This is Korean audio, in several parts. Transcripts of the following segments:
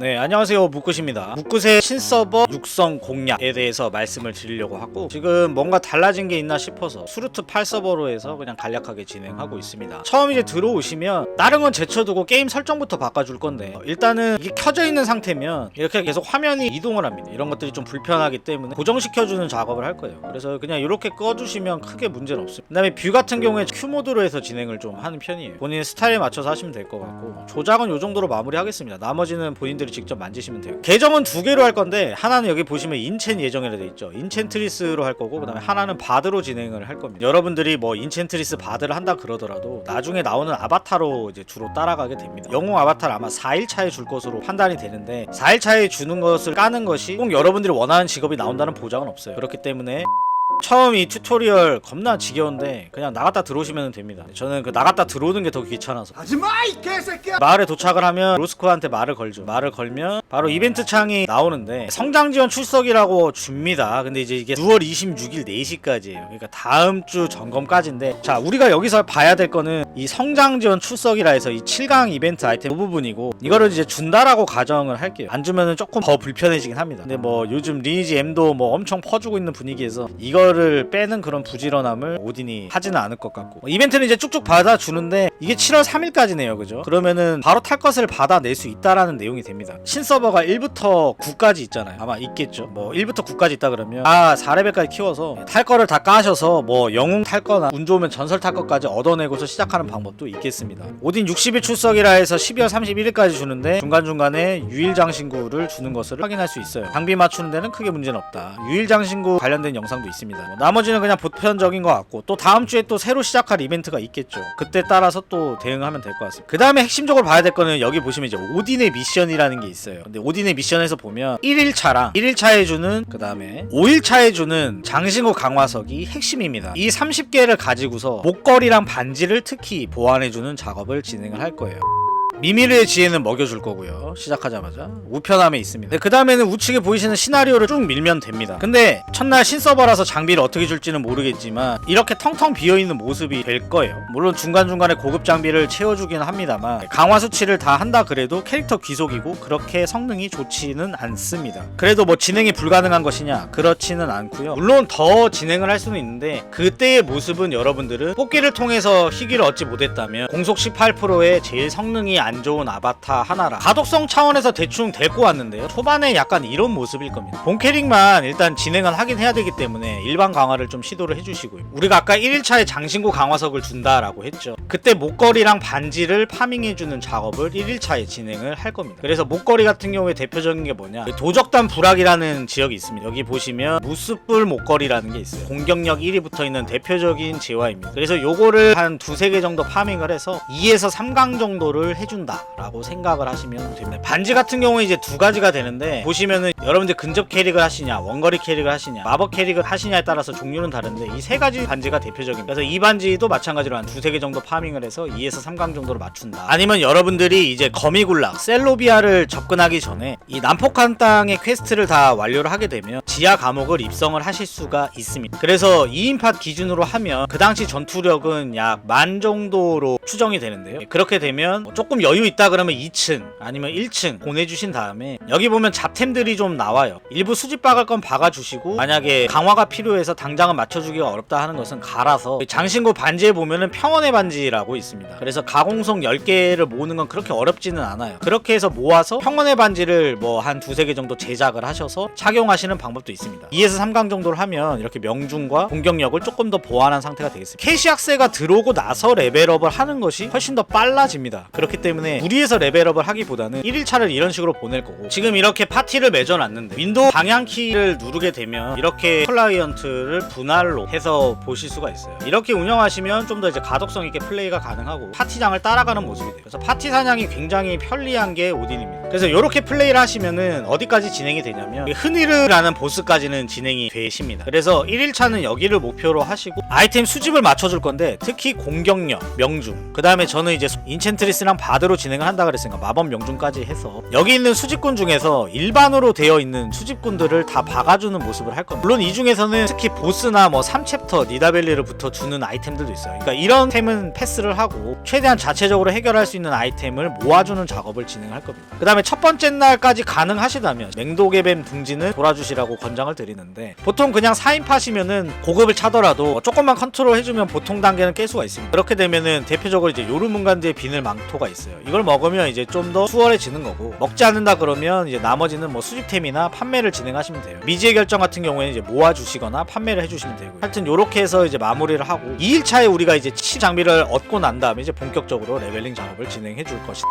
네 안녕하세요. 묵굿입니다. 묵굿의 신서버 육성 공략에 대해서 말씀을 드리려고 하고 지금 뭔가 달라진 게 있나 싶어서 수루트 8서버로 해서 그냥 간략하게 진행하고 있습니다. 처음 이제 들어오시면 다른 건 제쳐두고 게임 설정부터 바꿔줄 건데 어, 일단은 이게 켜져 있는 상태면 이렇게 계속 화면이 이동을 합니다. 이런 것들이 좀 불편하기 때문에 고정시켜주는 작업을 할 거예요. 그래서 그냥 이렇게 꺼주시면 크게 문제는 없습니다. 그 다음에 뷰 같은 경우에 Q 모드로 해서 진행을 좀 하는 편이에요. 본인의 스타일에 맞춰서 하시면 될 것 같고 조작은 이 정도로 마무리하겠습니다. 나머지는 본인들 이 직접 만지시면 돼요. 계정은 두 개로 할 건데 하나는 여기 보시면 인첸 예정이라 돼 있죠. 인첸트리스로 할 거고 그 다음에 하나는 바드로 진행을 할 겁니다. 여러분들이 뭐 인첸트리스 바드를 한다 그러더라도 나중에 나오는 아바타로 이제 주로 따라가게 됩니다. 영웅 아바타를 아마 4일차에 줄 것으로 판단이 되는데 4일차에 주는 것을 까는 것이 꼭 여러분들이 원하는 직업이 나온다는 보장은 없어요. 그렇기 때문에 처음 이 튜토리얼 겁나 지겨운데 그냥 나갔다 들어오시면 됩니다 저는 그 나갔다 들어오는 게 더 귀찮아서 하지마 이 개새끼야 마을에 도착을 하면 로스코한테 말을 걸죠. 말을 걸면 바로 이벤트 창이 나오는데 성장 지원 출석이라고 줍니다. 근데 이제 이게 6월 26일 4시까지예요. 그러니까 다음 주 점검까지인데 자, 우리가 여기서 봐야 될 거는 이 성장 지원 출석이라 해서 이 7강 이벤트 아이템 그 부분이고 이거를 이제 준다라고 가정을 할게요. 안 주면은 조금 더 불편해지긴 합니다. 근데 뭐 요즘 리니지 M도 뭐 엄청 퍼주고 있는 분위기에서 이거 를 빼는 그런 부지런함을 오딘이 하지는 않을 것 같고. 뭐 이벤트는 이제 쭉쭉 받아주는데 이게 7월 3일까지네요 그죠? 그러면은 바로 탈 것을 받아낼 수 있다라는 내용이 됩니다. 신서버가 1부터 9까지 있잖아요. 아마 있겠죠? 뭐 1부터 9까지 있다 그러면 아 4레벨까지 키워서 탈 거를 다 까셔서 뭐 영웅 탈 거나 운 좋으면 전설 탈 것까지 얻어내고서 시작하는 방법도 있겠습니다. 오딘 60일 출석이라 해서 12월 31일까지 주는데 중간중간에 유일 장신구를 주는 것을 확인할 수 있어요. 장비 맞추는 데는 크게 문제는 없다. 유일 장신구 관련된 영상도 있습니다 뭐 나머지는 그냥 보편적인 것 같고 또 다음 주에 또 새로 시작할 이벤트가 있겠죠. 그때 따라서 또 대응하면 될 것 같습니다. 그 다음에 핵심적으로 봐야 될 거는 여기 보시면 이제 오딘의 미션이라는 게 있어요. 근데 오딘의 미션에서 보면 1일차랑 1일차에 주는 그 다음에 5일차에 주는 장신구 강화석이 핵심입니다. 이 30개를 가지고서 목걸이랑 반지를 특히 보완해주는 작업을 진행을 할 거예요 미미르의 지혜는 먹여줄 거고요. 시작하자마자 우편함에 있습니다. 그 다음에는 우측에 보이시는 시나리오를 쭉 밀면 됩니다. 근데 첫날 신서버라서 장비를 어떻게 줄지는 모르겠지만 이렇게 텅텅 비어있는 모습이 될 거예요. 물론 중간중간에 고급 장비를 채워주긴 합니다만 강화 수치를 다 한다 그래도 캐릭터 귀속이고 그렇게 성능이 좋지는 않습니다. 그래도 뭐 진행이 불가능한 것이냐 그렇지는 않고요. 물론 더 진행을 할 수는 있는데 그때의 모습은 여러분들은 뽑기를 통해서 희귀를 얻지 못했다면 공속 18%의 제일 성능이 안 좋은 아바타 하나라 가독성 차원에서 대충 데리고 왔는데요. 초반에 약간 이런 모습일 겁니다. 본 캐릭만 일단 진행은 하긴 해야 되기 때문에 일반 강화를 좀 시도를 해주시고요. 우리가 아까 1일차에 장신구 강화석을 준다라고 했죠. 그때 목걸이랑 반지를 파밍해주는 작업을 1일차에 진행을 할 겁니다. 그래서 목걸이 같은 경우에 대표적인 게 뭐냐? 도적단 부락이라는 지역이 있습니다. 여기 보시면 무스뿔 목걸이라는 게 있어요. 공격력 1이 붙어있는 대표적인 재화입니다. 그래서 요거를 한 두세 개 정도 파밍을 해서 2에서 3강 정도를 해 준다라고 생각을 하시면 됩니다. 반지 같은 경우는 이제 두 가지가 되는데 보시면은 여러분들 근접 캐릭을 하시냐, 원거리 캐릭을 하시냐, 마법 캐릭을 하시냐에 따라서 종류는 다른데 이 세 가지 반지가 대표적입니다. 그래서 이 반지도 마찬가지로 한 두세 개 정도 파밍을 해서 2에서 3강 정도로 맞춘다. 아니면 여러분들이 이제 거미굴락, 셀로비아를 접근하기 전에 이 남폭한 땅의 퀘스트를 다 완료를 하게 되면 지하 감옥을 입성을 하실 수가 있습니다. 그래서 2인팟 기준으로 하면 그 당시 전투력은 약 만 정도로 추정이 되는데요. 그렇게 되면 뭐 조금 여유 있다 그러면 2층 아니면 1층 보내주신 다음에 여기 보면 잡템들이 좀 나와요. 일부 수집 박을 건 박아주시고 만약에 강화가 필요해서 당장은 맞춰주기가 어렵다 하는 것은 갈아서 장신구 반지에 보면은 평원의 반지라고 있습니다. 그래서 가공성 10개를 모으는 건 그렇게 어렵지는 않아요. 그렇게 해서 모아서 평원의 반지를 뭐 한 두세 개 정도 제작을 하셔서 착용하시는 방법도 있습니다. 2에서 3강 정도를 하면 이렇게 명중과 공격력을 조금 더 보완한 상태가 되겠습니다. 캐시 학세가 들어오고 나서 레벨업을 하는 것이 훨씬 더 빨라집니다. 그렇기 때문에 무리해서 레벨업을 하기보다는 1일차를 이런 식으로 보낼 거고 지금 이렇게 파티를 맺어놨는데 윈도우 방향키를 누르게 되면 이렇게 클라이언트를 분할로 해서 보실 수가 있어요. 이렇게 운영하시면 좀 더 이제 가독성 있게 플레이가 가능하고 파티장을 따라가는 모습이 돼요. 그래서 파티 사냥이 굉장히 편리한 게 오딘입니다. 그래서 이렇게 플레이를 하시면은 어디까지 진행이 되냐면 흔히르라는 보스까지는 진행이 되십니다. 그래서 1일차는 여기를 목표로 하시고 아이템 수집을 맞춰줄 건데 특히 공격력, 명중 그 다음에 저는 이제 인첸트리스랑 바드 가드로 진행을 한다 그랬으니까 마법 명중까지 해서 여기 있는 수집군 중에서 일반으로 되어 있는 수집군들을 다 박아주는 모습을 할 겁니다. 물론 이 중에서는 특히 보스나 뭐 3챕터 니다벨리를 붙어 주는 아이템들도 있어요. 그러니까 이런 템은 패스를 하고 최대한 자체적으로 해결할 수 있는 아이템을 모아주는 작업을 진행할 겁니다. 그 다음에 첫 번째 날까지 가능하시다면 맹독의 뱀 둥지는 돌아주시라고 권장을 드리는데 보통 그냥 4인팟이면은 고급을 차더라도 뭐 조금만 컨트롤 해주면 보통 단계는 깰 수가 있습니다. 그렇게 되면은 대표적으로 이제 요르문간드의 비늘 망토가 있어요. 이걸 먹으면 이제 좀 더 수월해지는 거고 먹지 않는다 그러면 이제 나머지는 뭐 수집템이나 판매를 진행하시면 돼요. 미지의 결정 같은 경우에는 이제 모아주시거나 판매를 해주시면 되고요. 하여튼 요렇게 해서 이제 마무리를 하고 2일차에 우리가 이제 치 장비를 얻고 난 다음에 이제 본격적으로 레벨링 작업을 진행해 줄 것이다.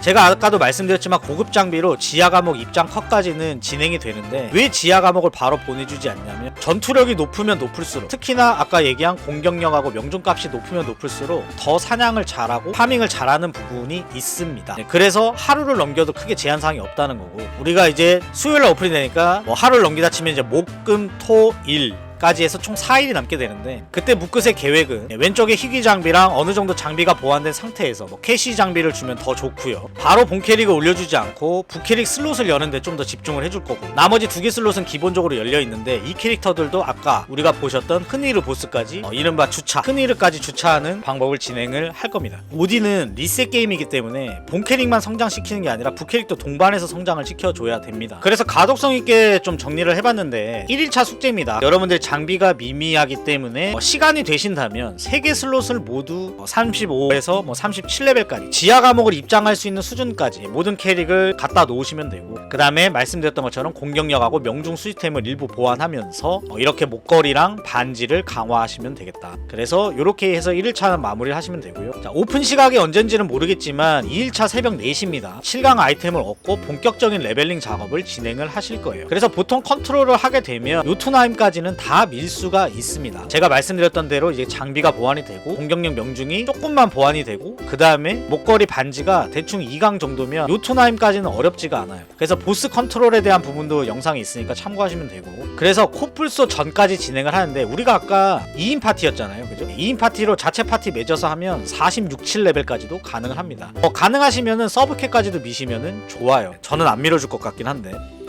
제가 아까도 말씀드렸지만 고급 장비로 지하 감옥 입장 컷까지는 진행이 되는데 왜 지하 감옥을 바로 보내주지 않냐면 전투력이 높으면 높을수록 특히나 아까 얘기한 공격력하고 명중값이 높으면 높을수록 더 사냥을 잘하고 파밍을 잘하는 부분이 있습니다. 네, 그래서 하루를 넘겨도 크게 제한 사항이 없다는 거고 우리가 이제 수요일날 오픈이 되니까 뭐 하루를 넘기다 치면 이제 목 금 토 일 까지 해서 총 4일이 남게 되는데 그때 무끝의 계획은 왼쪽에 희귀 장비랑 어느 정도 장비가 보완된 상태에서 뭐 캐시 장비를 주면 더 좋고요. 바로 본 캐릭을 올려주지 않고 부캐릭 슬롯을 여는데 좀 더 집중을 해줄 거고. 나머지 두 개 슬롯은 기본적으로 열려 있는데 이 캐릭터들도 아까 우리가 보셨던 흔히르 보스까지 어, 이른바 주차 흔히르까지 주차하는 방법을 진행을 할 겁니다. 오디는 리셋 게임이기 때문에 본 캐릭만 성장시키는 게 아니라 부캐릭도 동반해서 성장을 시켜줘야 됩니다. 그래서 가독성 있게 좀 정리를 해봤는데 1일차 숙제입니다. 여러분들 장비가 미미하기 때문에 어, 시간이 되신다면 3개 슬롯을 모두 35에서 뭐 37레벨까지 지하 감옥을 입장할 수 있는 수준까지 모든 캐릭을 갖다 놓으시면 되고 그 다음에 말씀드렸던 것처럼 공격력하고 명중 시스템을 일부 보완하면서 어, 이렇게 목걸이랑 반지를 강화하시면 되겠다. 그래서 이렇게 해서 1일차는 마무리를 하시면 되고요. 자, 오픈 시각이 언젠지는 모르겠지만 2일차 새벽 4시입니다. 7강 아이템을 얻고 본격적인 레벨링 작업을 진행을 하실 거예요. 그래서 보통 컨트롤을 하게 되면 요투나임까지는 다밀 수가 있습니다. 제가 말씀드렸던 대로 이제 장비가 보완이 되고 공격력 명중이 조금만 보완이 되고 그 다음에 목걸이 반지가 대충 2강 정도면 요토나임까지는 어렵지가 않아요. 그래서 보스 컨트롤에 대한 부분도 영상이 있으니까 참고하시면 되고 그래서 코뿔소 전까지 진행을 하는데 우리가 아까 2인 파티였잖아요. 그죠? 2인 파티로 자체 파티 맺어서 하면 46, 7레벨까지도 가능을 합니다. 어, 가능하시면은 서브캐까지도 미시면은 좋아요. 저는 안 밀어줄 것 같긴 한데 예,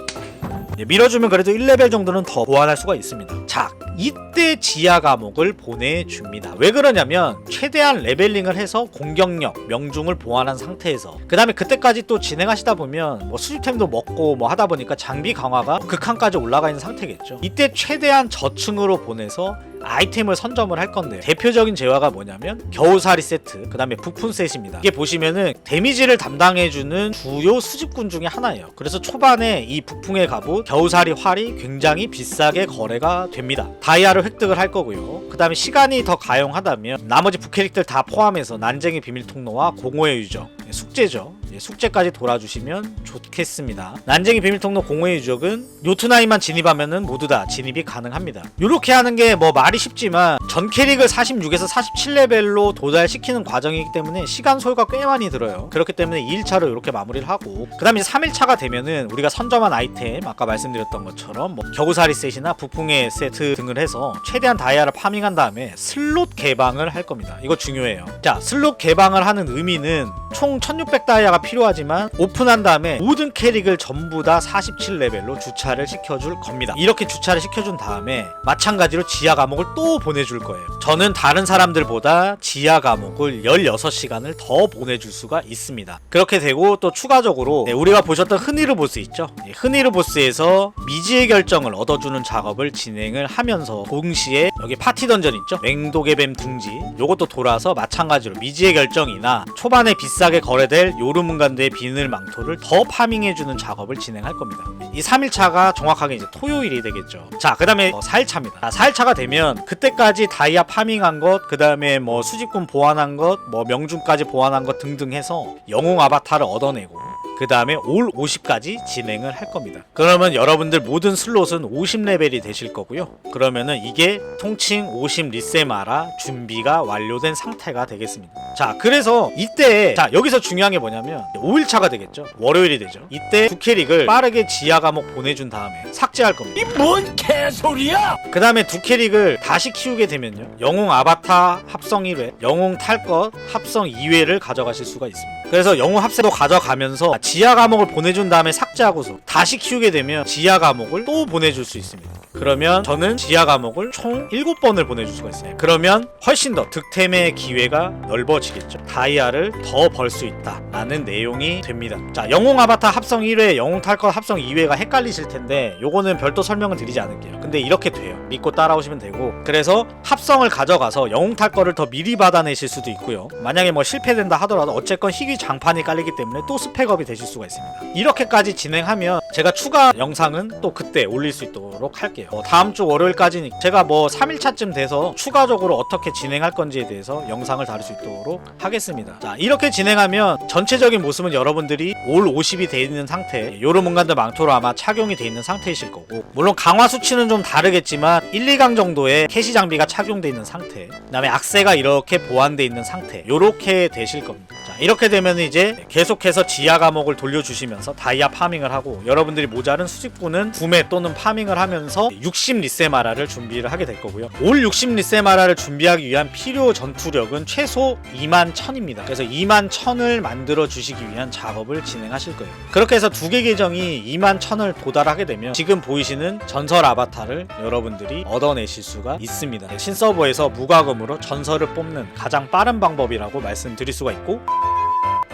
밀어주면 그래도 1레벨 정도는 더 보완할 수가 있습니다. 자, 이때 지하 감옥을 보내줍니다. 왜 그러냐면 최대한 레벨링을 해서 공격력, 명중을 보완한 상태에서 그 다음에 그때까지 또 진행하시다 보면 뭐 수집템도 먹고 뭐 하다 보니까 장비 강화가 극한까지 올라가 있는 상태겠죠. 이때 최대한 저층으로 보내서 아이템을 선점을 할 건데요. 대표적인 재화가 뭐냐면 겨우살이 세트, 그 다음에 부푼 셋입니다. 이게 보시면은 데미지를 담당해주는 주요 수집군 중에 하나예요. 그래서 초반에 이 부풍의 갑옷, 겨우살이 활이 굉장히 비싸게 거래가 됩니다. 다이아를 획득을 할 거고요. 그 다음에 시간이 더 가용하다면 나머지 부캐릭들 다 포함해서 난쟁이 비밀 통로와 공허의 유적, 예, 숙제죠. 예, 숙제까지 돌아주시면 좋겠습니다. 난쟁이 비밀 통로 공허의 유적은 요트나이만 진입하면은 모두 다 진입이 가능합니다. 이렇게 하는 게 뭐 말이 쉽지만 전 캐릭을 46에서 47레벨로 도달시키는 과정이기 때문에 시간 소요가 꽤 많이 들어요. 그렇기 때문에 2일차로 이렇게 마무리를 하고 그 다음에 3일차가 되면은 우리가 선점한 아이템 아까 말씀드렸던 것처럼 뭐 겨우살이 셋이나 부풍의 세트 등을 해서 최대한 다이아를 파밍한 다음에 슬롯 개방을 할 겁니다. 이거 중요해요. 자 슬롯 개방을 하는 의미는 총 1600 다이아가 필요하지만 오픈한 다음에 모든 캐릭을 전부 다 47레벨로 주차를 시켜줄 겁니다. 이렇게 주차를 시켜준 다음에 마찬가지로 지하 감옥을 또 보내줄 거예요. 저는 다른 사람들보다 지하 감옥을 16시간을 더 보내줄 수가 있습니다. 그렇게 되고 또 추가적으로 네, 우리가 보셨던 흔히르 보스 있죠? 네, 흔히르 보스에서 미지의 결정을 얻어주는 작업을 진행을 하면서 동시에 여기 파티 던전 있죠? 맹독의 뱀 둥지 요것도 돌아서 마찬가지로 미지의 결정이나 초반에 비싸게 거래될 요르문 간드의 비늘 망토를 더 파밍해주는 작업을 진행할 겁니다. 이 3일차가 정확하게 이제 토요일이 되겠죠. 자, 그 다음에 4일차입니다. 4일차가 되면 그때까지 다이아 파밍한 것, 그 다음에 뭐 수집군 보완한 것, 뭐 명중까지 보완한 것 등등 해서 영웅 아바타를 얻어내고 그 다음에 올 50까지 진행을 할 겁니다. 그러면 여러분들 모든 슬롯은 50레벨이 되실 거고요. 그러면은 이게 통칭 50 리세마라 준비가 완료된 상태가 되겠습니다. 자, 그래서 이때 자 여기서 중요한 게 뭐냐면 5일차가 되겠죠. 월요일이 되죠. 이때 두 캐릭을 빠르게 지하 감옥 보내준 다음에 삭제할 겁니다. 뭔 개소리야! 그 다음에 두 캐릭을 다시 키우게 되면요 영웅 아바타 합성 1회 영웅 탈 것 합성 2회를 가져가실 수가 있습니다 그래서 영웅 합세도 가져가면서 지하 감옥을 보내준 다음에 삭제하고서 다시 키우게 되면 지하 감옥을 또 보내줄 수 있습니다 그러면 저는 지하 감옥을 총 7번을 보내줄 수가 있어요. 그러면 훨씬 더 득템의 기회가 넓어지겠죠. 다이아를 더 벌 수 있다 라는 내용이 됩니다. 자 영웅 아바타 합성 1회 영웅 탈것 합성 2회가 헷갈리실 텐데 요거는 별도 설명을 드리지 않을게요. 근데 이렇게 돼요. 믿고 따라오시면 되고. 그래서 합성을 가져가서 영웅 탈 거를 더 미리 받아내실 수도 있고요. 만약에 뭐 실패된다 하더라도 어쨌건 희귀 장판이 깔리기 때문에 또 스펙업이 되실 수가 있습니다. 이렇게까지 진행하면 제가 추가 영상은 또 그때 올릴 수 있도록 할게요. 어, 다음 주 월요일까지니 제가 뭐 3일차쯤 돼서 추가적으로 어떻게 진행할 건지에 대해서 영상을 다룰 수 있도록 하겠습니다. 자 이렇게 진행하면 전체적인 모습은 여러분들이 올 50이 돼 있는 상태 요르몬간드 망토로 아마 착용이 돼 있는 상태이실 거고 물론 강화 수치는 좀 다르겠지만 1, 2강 정도의 캐시 장비가 착용돼 있는 상태 그 다음에 악세가 이렇게 보완돼 있는 상태 요렇게 되실 겁니다. 자 이렇게 되면 이제 계속해서 지하 감옥을 돌려주시면서 다이아 파밍을 하고 여러분 들이 모자른 수집구는 구매 또는 파밍을 하면서 60 리세마라를 준비를 하게 될 거고요. 올 60 리세마라를 준비하기 위한 필요 전투력은 최소 2만 1000입니다. 그래서 2만 1000을 만들어 주시기 위한 작업을 진행하실 거예요. 그렇게 해서 두 개 계정이 2만 1000을 도달하게 되면 지금 보이시는 전설 아바타를 여러분들이 얻어내실 수가 있습니다. 신서버에서 무과금으로 전설을 뽑는 가장 빠른 방법이라고 말씀드릴 수가 있고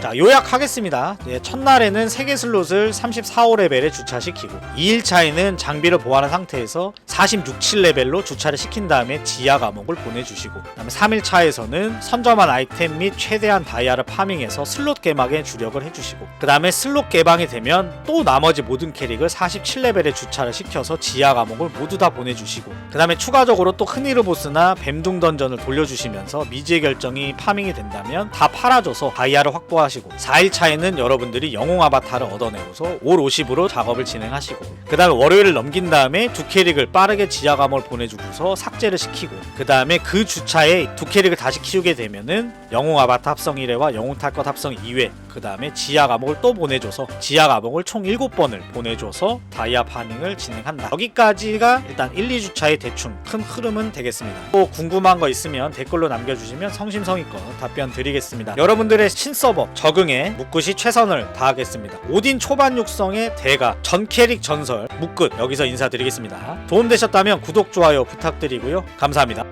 자 요약하겠습니다. 예, 첫날에는 3개 슬롯을 34호 레벨에 주차시키고 2일차에는 장비를 보완한 상태에서 46, 7레벨로 주차를 시킨 다음에 지하 감옥을 보내주시고 그 다음에 3일차에서는 선점한 아이템 및 최대한 다이아를 파밍해서 슬롯 개막에 주력을 해주시고 그 다음에 슬롯 개방이 되면 또 나머지 모든 캐릭을 47레벨에 주차를 시켜서 지하 감옥을 모두 다 보내주시고 그 다음에 추가적으로 또 흔히르 보스나 뱀둥 던전을 돌려주시면서 미지의 결정이 파밍이 된다면 다 팔아줘서 다이아를 확보하시고 4일차에는 여러분들이 영웅 아바타를 얻어내고서 올 50으로 작업을 진행하시고 그 다음에 월요일을 넘긴 다음에 두 캐릭을 빠르 게 지하 감옥을 보내주고서 삭제를 시키고 그 다음에 그 주차에 두 캐릭을 다시 키우게 되면은 영웅 아바타 합성 1회와 영웅 탈것 합성 2회 그 다음에 지하 감옥을 또 보내줘서 지하 감옥을 총 7번을 보내줘서 다이아 파밍을 진행한다. 여기까지가 일단 1, 2주차의 대충 큰 흐름은 되겠습니다. 또 궁금한 거 있으면 댓글로 남겨주시면 성심성의껏 답변 드리겠습니다. 여러분들의 신서버 적응에 묵굿이 최선을 다하겠습니다. 오딘 초반 육성의 대가 전 캐릭 전설 묵굿 여기서 인사드리겠습니다. 도움되셨다면 구독 좋아요 부탁드리고요. 감사합니다